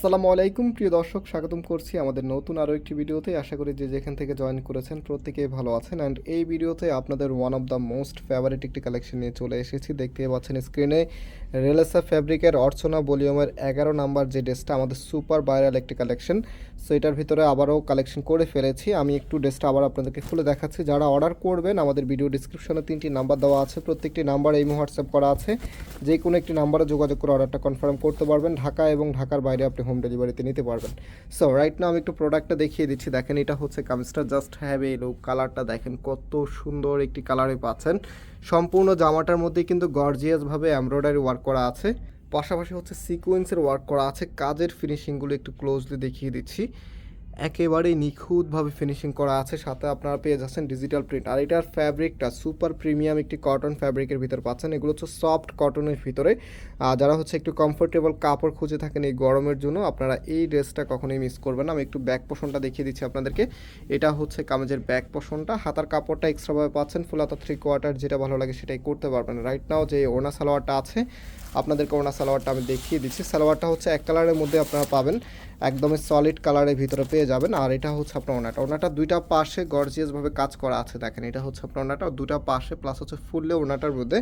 আসসালামু আলাইকুম, প্রিয় দর্শক, স্বাগতম করছি আমাদের নতুন আরও একটি ভিডিওতে। আশা করি যে যেখান থেকে জয়েন করেছেন প্রত্যেকেই ভালো আছেন। অ্যান্ড এই ভিডিওতে আপনাদের one of the most favourite একটি কালেকশন নিয়ে চলে এসেছি। দেখতে পাচ্ছেন স্ক্রিনে রেলেসা ফ্যাব্রিকের অর্চনা ভলিউমের এগারো নাম্বার যে ড্রেসটা আমাদের সুপার ভাইরাল একটি কালেকশন সো এটার ভিতরে আবারও কালেকশন করে ফেলেছি। আমি একটু ড্রেসটা আবার আপনাদেরকে খুলে দেখাচ্ছি। যারা অর্ডার করবেন, আমাদের ভিডিও ডিসক্রিপশনে তিনটি নাম্বার দেওয়া আছে। প্রত্যেকটি নাম্বার এই হোয়াটসঅ্যাপ করা আছে। যে কোনো একটি নাম্বারে যোগাযোগ করে অর্ডারটা কনফার্ম করতে পারবেন। ঢাকা এবং ঢাকার বাইরে আপনি হোম ডেলিভারিতে নিতে পারবেন। সো রাইট না আমি একটু প্রোডাক্টটা দেখিয়ে দিচ্ছি। দেখেন, এটা হচ্ছে কামিজটা। জাস্ট হ্যাভ এই লুক কালারটা দেখেন, কত সুন্দর একটি কালারে পাচ্ছেন। সম্পূর্ণ জামাটার মধ্যে কিন্তু গর্জিয়াসভাবে এমব্রয়ডারি ওয়ার্ক করা আছে। পাশাপাশি হচ্ছে সিকোয়েন্সের ওয়ার্ক করা আছে। কাজের ফিনিশিংগুলো একটু ক্লোজলি দেখিয়ে দিচ্ছি। একেবারেই নিখুঁতভাবে ফিনিশিং করা আছে। সাথে আপনারা পেয়ে যাচ্ছেন ডিজিটাল প্রিন্ট আর এটার ফ্যাব্রিকটা সুপার প্রিমিয়াম একটি কটন ফ্যাব্রিকের ভিতর পাচ্ছেন। এগুলো হচ্ছে সফট কটনের ভিতরে। যারা হচ্ছে একটু কমফোর্টেবল কাপড় খুঁজে থাকেন এই গরমের জন্য, আপনারা এই ড্রেসটা কখনোই মিস করবেন না। আমি একটু ব্যাক পোষণটা দেখিয়ে দিচ্ছি আপনাদেরকে। এটা হচ্ছে কামেজের ব্যাক পোষণটা হাতার কাপড়টা এক্সট্রাভাবে পাচ্ছেন। ফুল হাতা থ্রি কোয়ার্টার যেটা ভালো লাগে সেটাই করতে পারবেন। রাইট নাও যে ওনা সালোয়ারটা আছে, আপনাদেরকে ওনা সালোয়ারটা আমি দেখিয়ে দিচ্ছি। সালোয়ারটা হচ্ছে এক কালারের মধ্যে আপনারা পাবেন। একদমই সলিড কালারের ভিতরে পেয়ে যাবেন। আর এটা হচ্ছে আপনার ওনাটা। ওনাটা দুইটা পাশে গর্জিয়াসভাবে কাজ করা আছে, দেখেন। এটা হচ্ছে আপনার ওনাটা দুটা পাশে প্লাস হচ্ছে ফুললে ওনাটার মধ্যে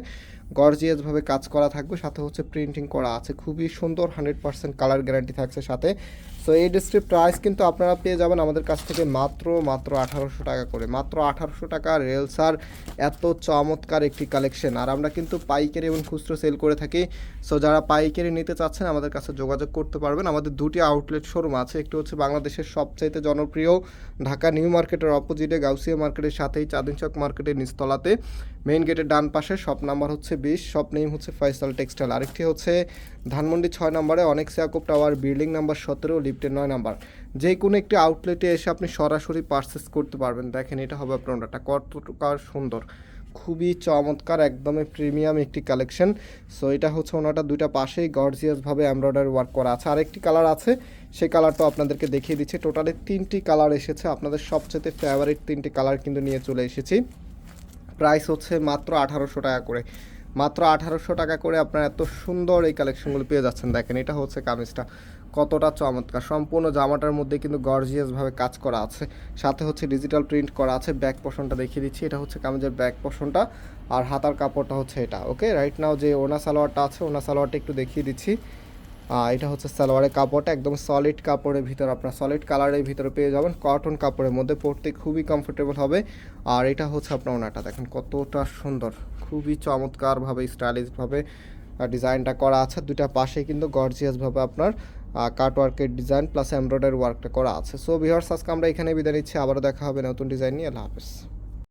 গর্জিয়াসভাবে কাজ করা থাকবে। সাথে হচ্ছে প্রিন্টিং করা আছে। খুবই সুন্দর হান্ড্রেড পার্সেন্ট কালার গ্যারান্টি থাকছে সাথে। সো এই ড্রেসটির প্রাইস কিন্তু আপনারা পেয়ে যাবেন আমাদের কাছ থেকে মাত্র মাত্র আঠারোশো টাকা করে। মাত্র আঠারোশো টাকা রেলসার এত চমৎকার একটি কালেকশন আর আমরা কিন্তু পাইকারি এবং খুচরো সেল করে থাকি। সো যারা পাইকারি নিতে চাচ্ছেন, আমাদের কাছে যোগাযোগ করতে পারবেন। আমাদের দুটি আউটলেট শোরুম আছে। একটি হচ্ছে বাংলাদেশের সবচাইতে জনপ্রিয় ঢাকা নিউ মার্কেটের অপোজিটে গাউসিয়া মার্কেটের সাথেই চাঁদিন চক মার্কেটের নিচতলাতে। মেইন গেটের ডান পাশে শপ নাম্বার হচ্ছে বিশ শপ নেম হচ্ছে ফয়সাল টেক্সটাইল আরেকটি হচ্ছে ধানমন্ডি ছয় নম্বরে অনেক সিয়াকুপ টাওয়ার বিল্ডিং নাম্বার সতেরো লিফটের নয় নাম্বার। যে কোনো একটি আউটলেটে এসে আপনি সরাসরি পারচেস করতে পারবেন। দেখেন, এটা হবে আপনার ওনাটা কতটা সুন্দর। খুবই চমৎকার, একদমই প্রিমিয়াম একটি কালেকশন সো এটা হচ্ছে ওনাটা দুইটা পাশেই গর্জিয়াসভাবে এমব্রয়ডারি ওয়ার্ক করা আছে। আরেকটি কালার আছে। সেই কালারটা আপনাদেরকে দেখিয়ে দিচ্ছি। টোটালি তিনটি কালার এসেছে। আপনাদের সবচেয়ে ফেভারিট তিনটি কালার কিন্তু নিয়ে চলে এসেছি। প্রাইস হচ্ছে মাত্র আঠারোশো টাকা করে। মাত্র আঠারোশো টাকা করে আপনারা এত সুন্দর এই কালেকশনগুলো পেয়ে যাচ্ছেন। দেখেন, এটা হচ্ছে কামিজটা। কতটা চমৎকার। সম্পূর্ণ জামাটার মধ্যে কিন্তু গর্জিয়াসভাবে কাজ করা আছে। সাথে হচ্ছে ডিজিটাল প্রিন্ট করা আছে। ব্যাক পোষণটা দেখিয়ে দিচ্ছি। এটা হচ্ছে কামিজের ব্যাক পোষণটা আর হাতার কাপড়টা হচ্ছে এটা ওকে রাইট নাও যে ওনা সালোয়ারটা আছে, ওনা সালোয়ারটা একটু দেখিয়ে দিচ্ছি। এটা হচ্ছে সালোয়ারের কাপড়টা, একদম সলিড কাপড়ের ভিতরে আপনার সলিড কালারের ভিতরে পেয়ে যাবেন কটন কাপড়ের মধ্যে পরতে খুবই কমফোর্টেবল হবে। আর এটা হচ্ছে আপনার ওনাটা, দেখেন কতটা সুন্দর, খুবই চমৎকারভাবে স্টাইলিশভাবে ডিজাইনটা করা আছে। দুইটা পাশে কিন্তু গর্জিয়াসভাবে আপনার কাট ওয়ার্কের ডিজাইন প্লাস এমব্রয়ডারি ওয়ার্কটা করা আছে। সো বিহার আজকে আমরা এখানে বিদায় নিচ্ছি, আবারও দেখা হবে নতুন ডিজাইন নিয়ে। আল্লাহ হাফেজ।